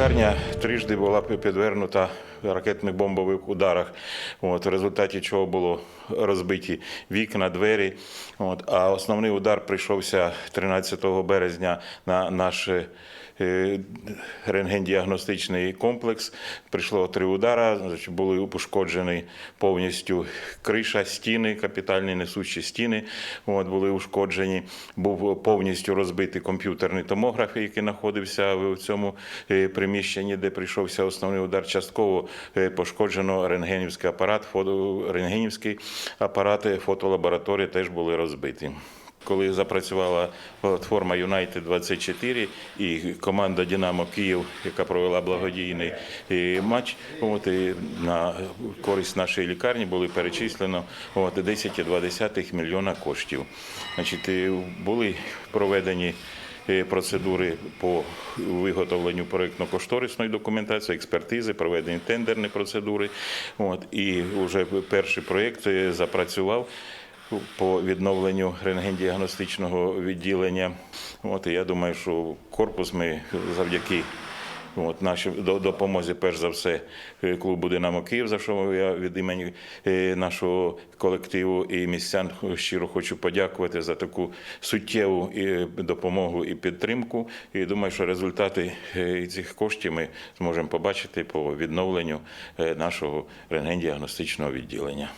Лікарня трижди була підвернута ракетних бомбових ударах, от, в результаті чого було розбиті вікна, двері. От, а основний удар прийшовся 13 березня на наш е, рентгендіагностичний комплекс. Прийшло три удара, були пошкоджені повністю криша, стіни, капітальні несучі стіни. От, були ушкоджені. Був повністю розбитий комп'ютерний томограф, який знаходився в цьому е, приміщенні, де прийшовся основний удар. Частково е, пошкоджено рентгенівський апарат, фото, рентгенівський апарат, е, фотолабораторії теж були розбиті. Коли запрацювала платформа Юнайтед 24 і команда Динамо Київ, яка провела благодійний е, матч, от і на користь нашої лікарні були перечислено от 10,2 мільйона коштів. Значить, е, були проведені е, процедури по виготовленню проєктно-кошторисної документації, експертизи, проведені тендерні процедури. От, і вже перший проєкт запрацював по відновленню рентгендіагностичного відділення. От, і я думаю, що корпус ми завдяки От наші до- допомозі, перш за все, клубу Динамо Київ, за що я від імені е, нашого колективу і містян щиро хочу подякувати за таку суттєву е, допомогу і підтримку. І думаю, що результати е, цих коштів ми зможемо побачити по відновленню нашого рентгендіагностичного відділення.